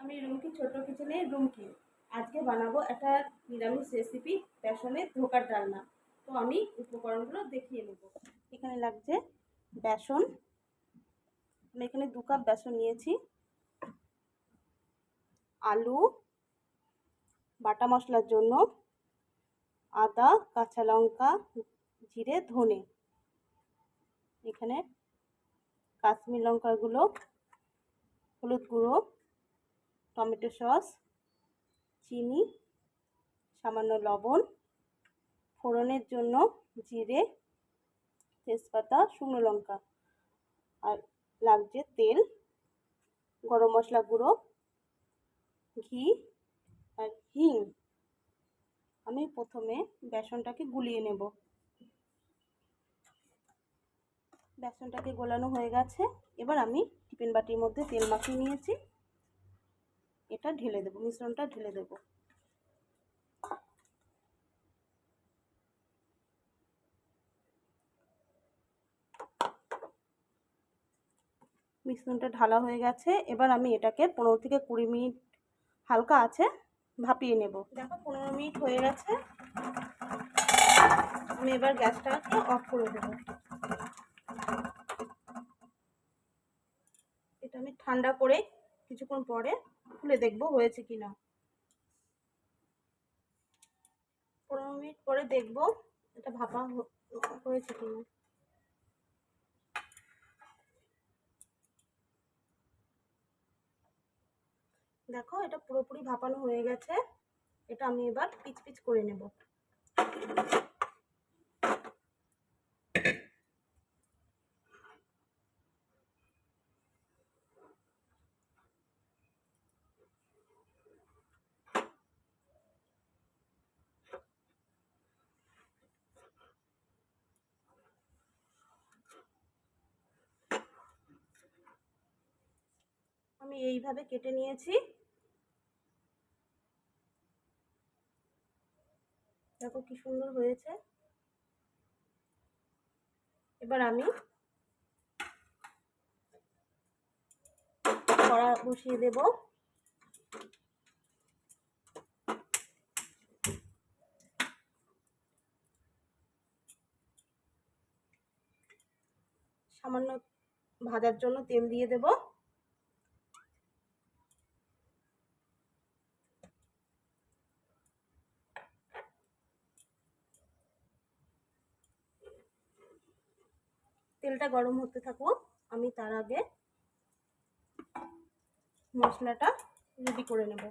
আমি রুমকি, ছোট কিচেনে রুমকি। আজকে বানাবো একটা নিরামিষ রেসিপি বেসনের ধোকার ডালনা। তো আমি উপকরণগুলো দেখিয়ে নেব। এখানে লাগছে বেসন। আমি এখানে দু কাপ বেসন নিয়েছি। আলু, বাটা মশলার জন্য, আদা, কাঁচা লঙ্কা, জিরে, ধনে। এখানে কাশ্মীর লঙ্কাগুলো, হলুদ গুঁড়ো টমেটো সস, চিনি, সামান্য লবণ, ফোড়নের জন্য জিরে, তেজপাতা, শুকনো লঙ্কা আর লাগছে তেল, গরম মশলা গুঁড়ো, ঘি আর হিং। আমি প্রথমে বেসনটাকে গুলিয়ে নেব। বেসনটাকে গোলানো হয়ে গেছে। এবার আমি টিফিন বাটির মধ্যে তেল মাখিয়ে নিয়েছি। এটা ঢেলে দেবো, মিশ্রণটা ঢেলে দেবো। মিশ্রণটা ঢালা হয়ে গেছে, এবার আমি এটাকে পনেরো থেকে কুড়ি মিনিট হালকা আছে ভাপিয়ে নেব। দেখো পনেরো মিনিট হয়ে গেছে। আমি এবার গ্যাসটাকে অফ করে দেবো। এটা আমি ঠান্ডা করে কিছুক্ষণ পরে খুলে দেখব হয়েছে কিনা। পনেরো মিনিট পরে দেখব এটা ভাপা হয়েছে কিনা। দেখো এটা পুরোপুরি ভাপানো হয়ে গেছে। এটা আমি এবার পিচ পিচ করে নেব। আমি এইভাবে কেটে নিয়েছি। দেখো কি সুন্দর হয়েছে। এবার আমি কড়া বসিয়ে দেব। সামান্য ভাজার জন্য তেল দিয়ে দেব। তেলটা গরম হতে থাকুক, আমি তার আগে মশলাটা রেডি করে নেব।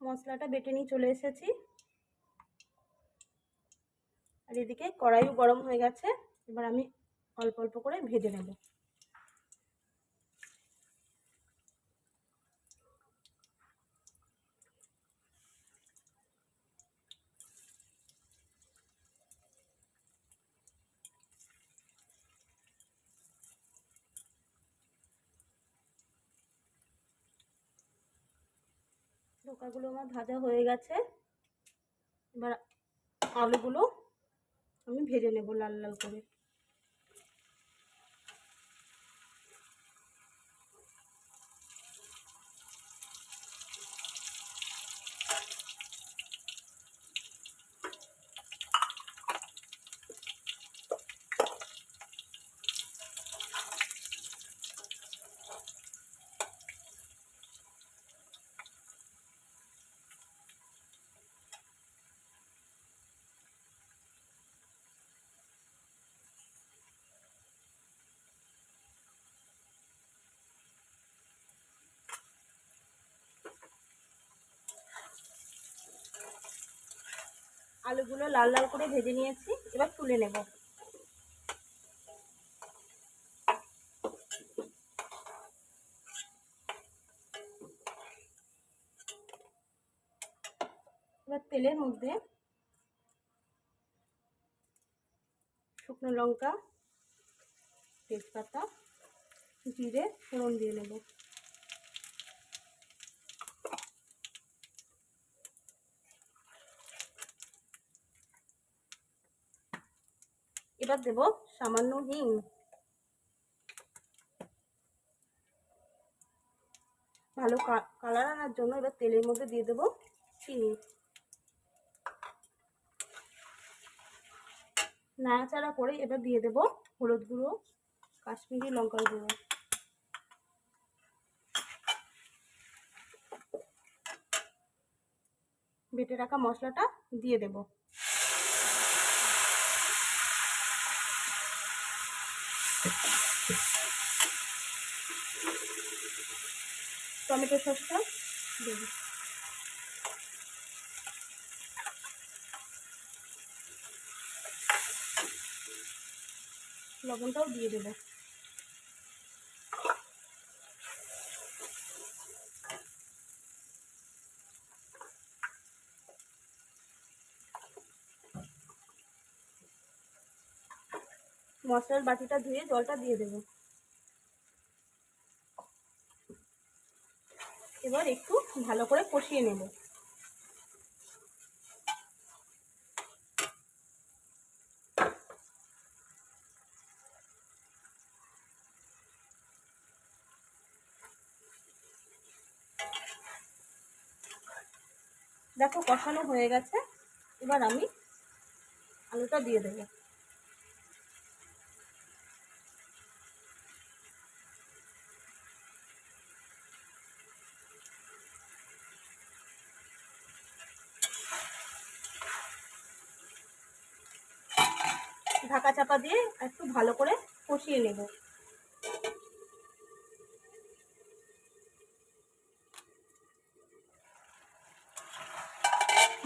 মশলাটা বেটে নিয়ে চলে এসেছি। আর এদিকে কড়াইও গরম হয়ে গেছে, এবার আমি অল্প অল্প করে ভেজে নেব। ধোকাগুলো আমার ভাজা হয়ে গেছে। এবার আলুগুলো আমি ভেজে নেব লাল লাল করে। আলুগুলো লাল লাল করে ভেজে নিয়েছি, এবার তুলে নেব। এবার তেলের মধ্যে শুকনো লঙ্কা, তেজপাতা, জিরে, ফোড়ন দিয়ে নেব। এবার দেব সামান্য হিং। ভালো কালার আনার জন্য এবার তেলের মধ্যে দিয়ে দেবো চিনি। নাড়াচাড়া করে এবার দিয়ে দেব হলুদ গুঁড়ো, কাশ্মীরি লঙ্কার গুঁড়ো। বেটে রাখা মশলাটা দিয়ে দেব। টমেটো সসটা দেব লবণটাও দিয়ে দেবো। মশলার বাটিটা ধুয়ে জলটা দিয়ে দেব এবার একটু ভালো করে কষিয়ে নেব। দেখো কষানো হয়ে গেছে। এবার আমি আলুটা দিয়ে দেবো ঢাকা চাপা দিয়ে একটু ভালো করে কষিয়ে নেব।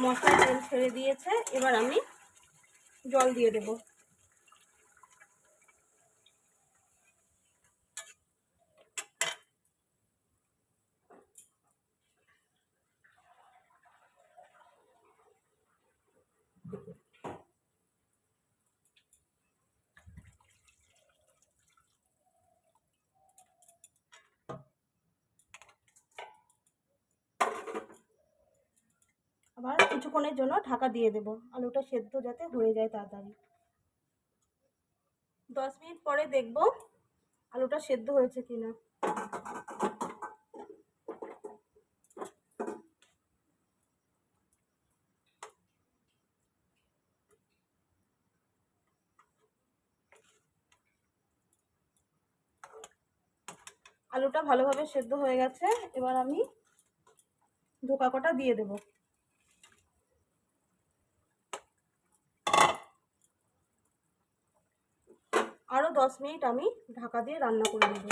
মশলা তেল ছেড়ে দিয়েছে, এবার আমি জল দিয়ে দেব। কিছুক্ষণের জন্য ঢাকা দিয়ে দেব আলুটা সেদ্ধ যাতে হয়ে যায় তাড়াতাড়ি। দশ মিনিট পরে দেখব আলুটা সেদ্ধ হয়েছে কিনা। আলুটা ভালোভাবে সেদ্ধ হয়ে গেছে, এবার আমি ধোকা কটা দিয়ে দেবো। দশ মিনিট আমি ঢাকা দিয়ে রান্না করে নেব।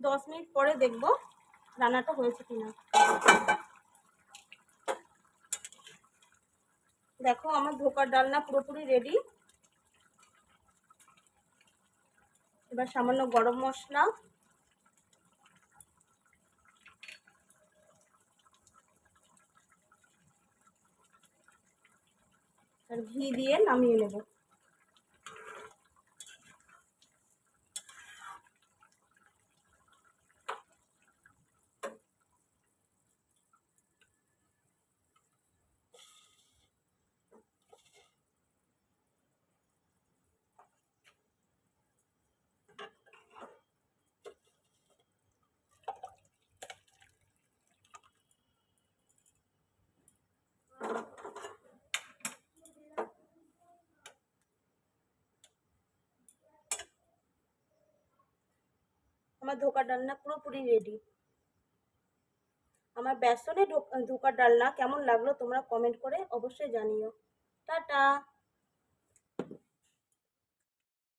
দশ মিনিট পরে দেখব রান্নাটা হয়েছে কিনা। দেখো আমার ধোকার ডালনা পুরোপুরি রেডি এবার সামান্য গরম মশলা আর ঘি দিয়ে নামিয়ে নেব। আমার ধোকার ডালনা পুরোপুরি রেডি আমার বেসনে ধোকার ডালনা কেমন লাগল তোমরা কমেন্ট করে অবশ্যই জানিও। টাটা!